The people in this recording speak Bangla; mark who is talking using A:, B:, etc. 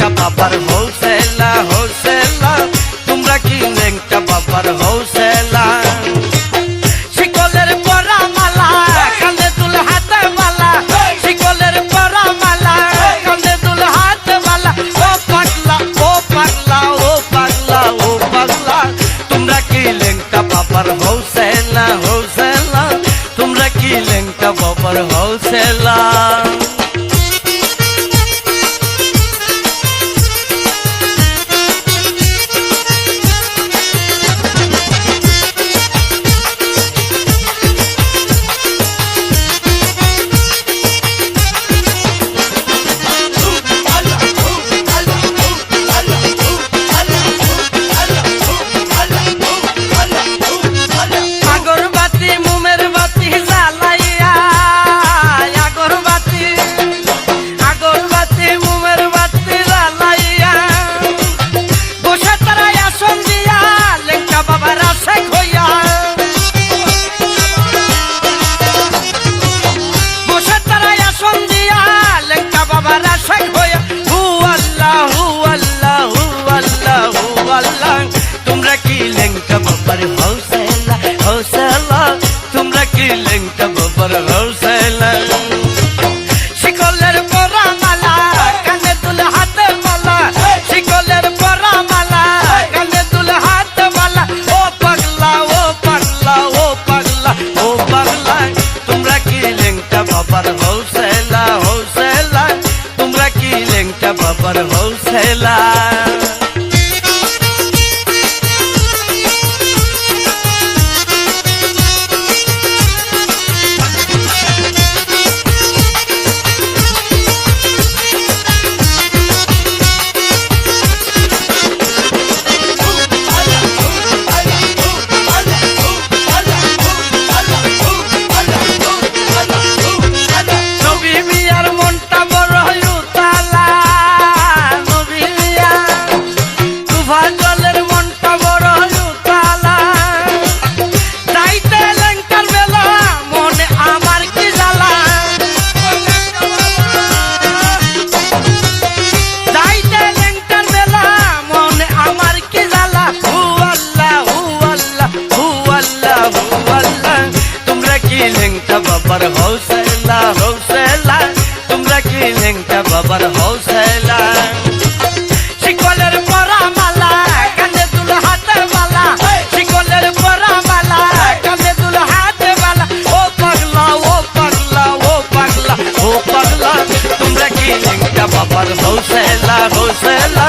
A: কি লেংটা বাবার হৌসেলা ला বাবার হৌসলা হৌসলা। তোমরা কি লেঙ্কা বাবার হৌসলা? শিকলের পরা মালা কানে দুল হাতের মালা শিকলের পরা মালা কানে দুল হাতের মালা ও পাগলা ও পাগলা ও পাগলা ও পাগলা। তোমরা কি লেঙ্কা বাবার হৌসলা হৌসলা?